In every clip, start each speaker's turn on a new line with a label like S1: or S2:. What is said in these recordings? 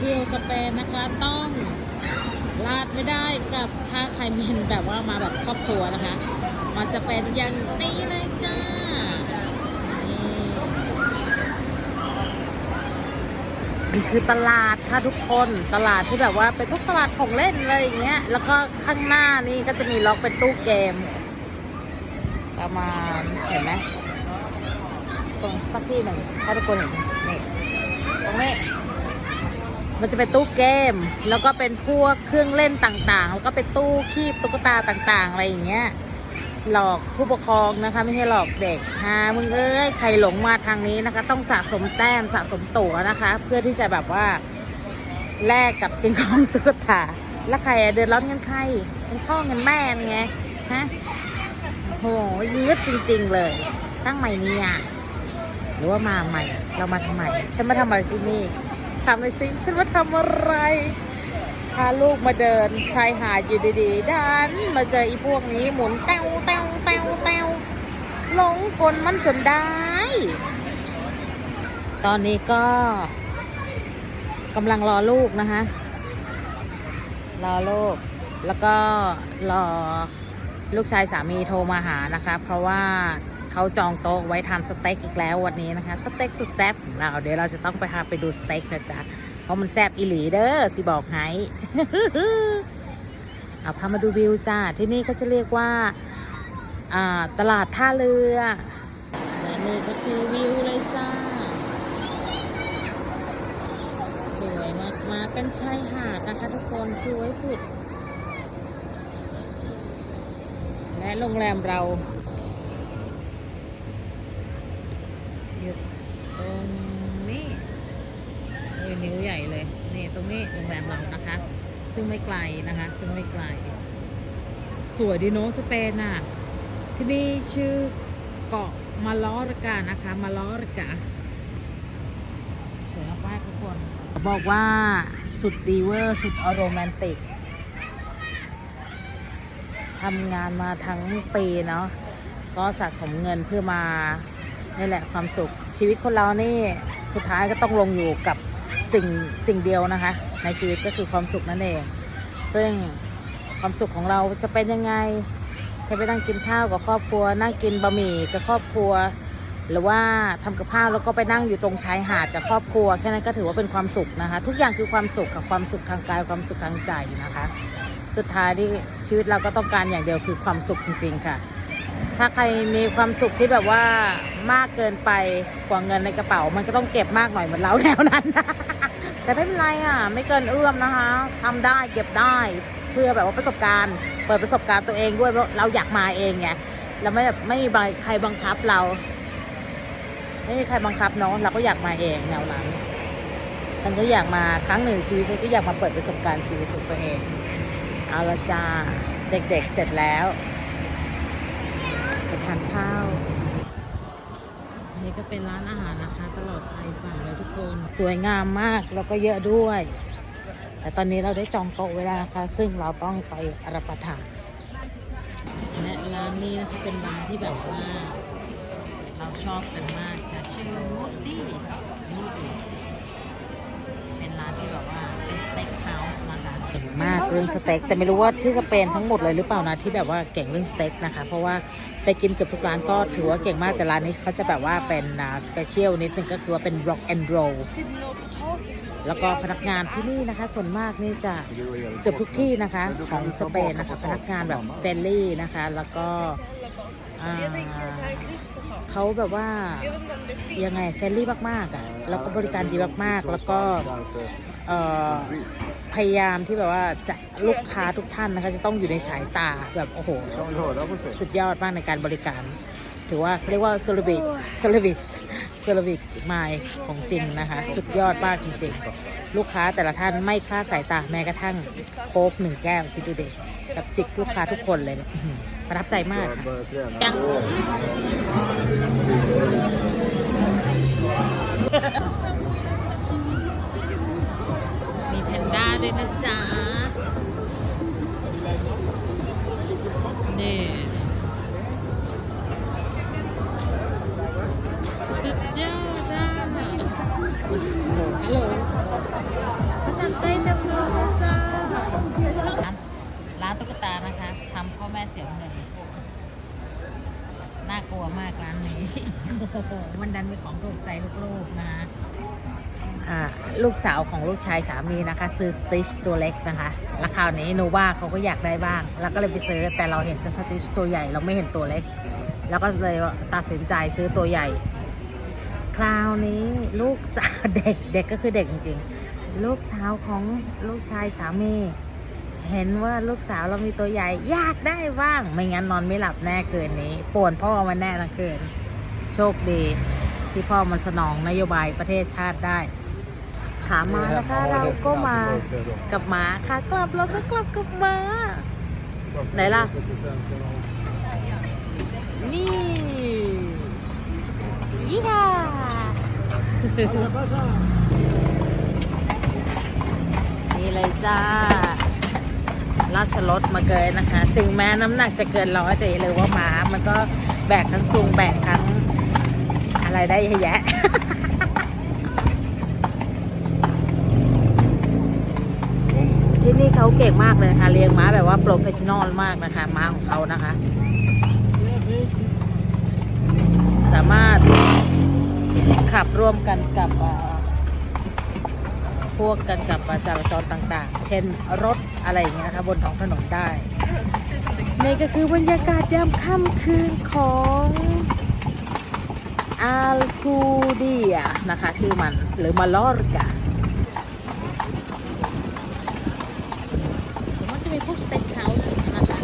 S1: เที่ยวสเปนนะคะ ต้องลาดไม่ได้กับถ้าใครเป็นแบบว่ามาแบบครอบครัวนะคะ มันจะเป็นอย่างนี้เลยจ้านี่นี่คือตลาดค่ะทุกคนตลาดที่แบบว่าเป็นพวกตลาดของเล่นอะไรอย่างเงี้ย แล้วก็ข้างหน้านี่ก็จะมีล็อกเป็นตู้เกม ประมาณเห็นไหมตรงสักที่หนึ่งถ้าทุกคนเห็นนี่ตรงนี้ มันจะเป็นตู้เกม แล้วก็เป็นพวกเครื่องเล่นต่างๆ แล้วก็เป็นตู้คีบตุ๊กตาต่างๆ อะไรอย่างเงี้ย หลอกผู้ปกครองนะคะ ไม่ใช่หลอกเด็กฮะมึงเอ้ยใครหลงมาทางนี้นะคะ ต้องสะสมแต้มสะสมตั๋วนะคะ เพื่อที่จะแบบว่าแลกกับสิ่งของตุ๊กตาแล้วใครเดือดร้อนเงินใครเป็นพ่อเงินแม่ไงฮะโอ้โหยืดจริง ๆ เลย ตั้งใหม่เนี่ยหรือว่ามาใหม่ เรามาทำไมฉันมาทำอะไรที่นี่ ทำเลยสิฉันมาทำอะไร พาลูกมาเดินชายหาดอยู่ดีๆดันมาเจออีพวกนี้หมุนแต้วแต้วแต้วแต้วหลงกลมันจนได้ ตอนนี้ก็กำลังรอลูกนะคะรอลูก แล้วก็รอลูกชายสามีโทรมาหานะคะ เพราะว่า เขาจองโต๊ะไว้ทานสเต็กอีกแล้ววันนี้นะคะสเต็กสุดแซ่บของเราเดี๋ยวเราจะต้องไปพาไปดูสเต็กนะจ๊ะเพราะมันแซ่บอีหลีเด้อสิบอกให้เอาพามาดูวิวจ้าที่นี่เขาจะเรียกว่าอ่าตลาดท่าเรือและนี่ก็คือวิวเลยจ้า สวยมากมาเป็นชายหาดนะคะทุกคนสวยสุด และโรงแรมเราอยู่ตรงนี้ เออนิ้วใหญ่เลย นี่ตรงนี้ โรงแรมเรานะคะ ซึ่งไม่ไกลนะคะ ซึ่งไม่ไกล สวยดีเนสเปนอะ ที่นี่ชื่อเกาะมาลอรกานะคะมาลอรกาสวยมากทุกคน บอกว่าสุดดีเวอร์สุดอโรแมนติกทำงานมาทั้งปีเนาะก็สะสมเงินเพื่อมานี่แหละความสุขชีวิตคนเรานี่สุดท้ายก็ต้องลงอยู่กับ สิ่งสิ่งเดียวนะคะ ในชีวิตก็คือความสุขนั่นเอง ซึ่งความสุขของเราจะเป็นยังไงจะไปนั่งกินข้าวกับครอบครัว นั่งกินบะหมี่กับครอบครัว หรือว่าทำกับข้าวแล้วก็ไปนั่งอยู่ตรงชายหาดกับครอบครัวแค่นั้นก็ถือว่าเป็นความสุขนะคะ ทุกอย่างคือความสุขกับความสุขทางกายความสุขทางใจนะคะ สุดท้ายที่ชีวิตเราก็ต้องการอย่างเดียวคือความสุขจริง ๆ ค่ะ ถ้าใครมีความสุขที่แบบว่ามากเกินไปกว่าเงินในกระเป๋า มันก็ต้องเก็บมากหน่อยเหมือนเราแนวนั้น แต่ไม่เป็นไรอะ ไม่เกินเอื้อมนะคะทำได้เก็บได้เพื่อแบบว่าประสบการณ์ เปิดประสบการณ์ตัวเองด้วยเพราะเราอยากมาเองไงเราไม่แบบไม่มีใครบังคับเรา ไม่มีใครบังคับเนาะเราก็อยากมาเองแนวนั้นฉันก็อยากมาครั้งหนึ่งชีวิตฉันก็อยากมาเปิดประสบการณ์ชีวิตของตัวเองเอาละจ้าเด็กๆเสร็จแล้วานข้าว นี่ก็เป็นร้านอาหารนะคะ ตลอดชายฝั่งเลยทุกคน สวยงามมากแล้วก็เยอะด้วย แต่ตอนนี้เราได้จองโต๊ะไว้แล้วนะคะ ซึ่งเราต้องไปรับประทานและร้านนี้นะคะเป็นร้านที่แบบว่า เราชอบกันมากค่ะชื่อ Moody's Moody's เป็นร้านที่แบบว่าเป็น สเต็กเฮาส์นะคะเก่งมากเรื่องสเต็กแต่ไม่รู้ว่าที่สเปนทั้งหมดเลยหรือเปล่านะที่แบบว่าเก่งเรื่องสเต็กนะคะ เพราะว่าไปกินเกือบทุกร้านก็ถือว่าเก่งมากแต่ร้านนี้เขาจะแบบว่าเป็นสเปเชียลนิดนึงก็คือว่าเป็น rock and roll แล้วก็พนักงานที่นี่นะคะ ส่วนมากนี่จะเกือบทุกที่นะคะของสเปนนะคะ พนักงานแบบเฟรนลี่นะคะ แล้วก็เขาแบบว่ายังไงเฟรนลี่มากๆอะแล้วก็บริการดีมากๆ แล้วก็เพยายามที่แบบว่าจะลูกค้าทุกท่านนะคะ จะต้องอยู่ในสายตาแบบโอ้โห สุดยอดมากในการบริการ ถือว่าเรียกว่า service service service มายของจริงนะคะ สุดยอดมากจริงๆ ลูกค้าแต่ละท่านไม่คลาดสายตาแม้กระทั่งโค้กหนึ่งแก้วคิดดูเด็กกับจิกลูกค้าทุกคนเลยประทับใจมากค่ะยัง ด้วยนะจ๊ะนี่สุดยอดจ้าฮัลโหลสนับใจดำรงจ้าร้านตุ๊กตานะคะทำพ่อแม่เสียเงินน่ากลัวมากร้านนี้ มันดันเป็นของถูกใจลูกๆนะะ ลูกสาวของลูกชายสามีนะคะ ซื้อสติชตัวเล็กนะคะแล้วคราวนี้หนูว่าเขาก็อยากได้บ้าง แล้วก็เลยไปซื้อแต่เราเห็นแต่สติชตัวใหญ่เราไม่เห็นตัวเล็ก แล้วก็เลยตัดสินใจซื้อตัวใหญ่ คราวนี้ลูกสาวเด็กเด็กก็คือเด็กจริงๆ ลูกสาวของลูกชายสามี เห็นว่าลูกสาวเรามีตัวใหญ่อยากได้บ้าง ไม่งั้นนอนไม่หลับแน่คืนนี้ป่วนพ่อมันแน่ทั้งคืน โชคดีที่พ่อมันสนองนโยบายประเทศชาติได้ ขามานะคะ เราก็มากับหมาค่ะกลับเราก็กลับกับหมาไหนล่ะ นี่ยี่ห้านี่เลยจ้า ราชรถมาเกินนะคะ ถึงแม้น้ำหนักจะเกินร้อยแต่อย่าลืมว่าหมามันก็แบกทั้งซุงแบกทั้งอะไรได้เยอะแยะ นี่เขาเก่งมากเลยค่ะเลี้ยงม้าแบบว่าโปรเฟชชั่นอลมากนะคะม้าของเขานะคะ สามารถขับร่วมกันกับพวกกันกับจราจรต่างๆ เช่นรถอะไรอย่างเงี้ยนะคะบนท้องถนนได้นี่ก็คือบรรยากาศยามค่ำคืนของอัลคูเดียนะคะ ชื่อมันหรือมาลอร์กา ผมว่าจะมี พวกสเต็กเฮาส์นะคะ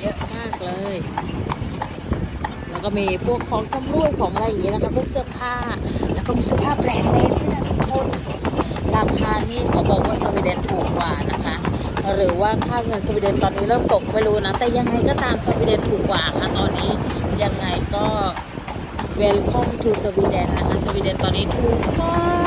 S1: เยอะมากเลย แล้วก็มีพวกของชำร่วยของอะไรอย่างเงี้ยนะคะพวกเสื้อผ้า แล้วก็มีเสื้อผ้าแบรนด์เนมด้วยนะทุกคนราคานี่เขาบอกว่าสวีเดนถูกกว่านะคะ หรือว่าค่าเงินสวีเดนตอนนี้เริ่มตกไม่รู้นะ แต่ยังไงก็ตามสวีเดนถูกกว่าค่ะตอนนี้ยังไงก็ welcome to สวีเดนนะคะสวีเดนตอนนี้ถูกมาก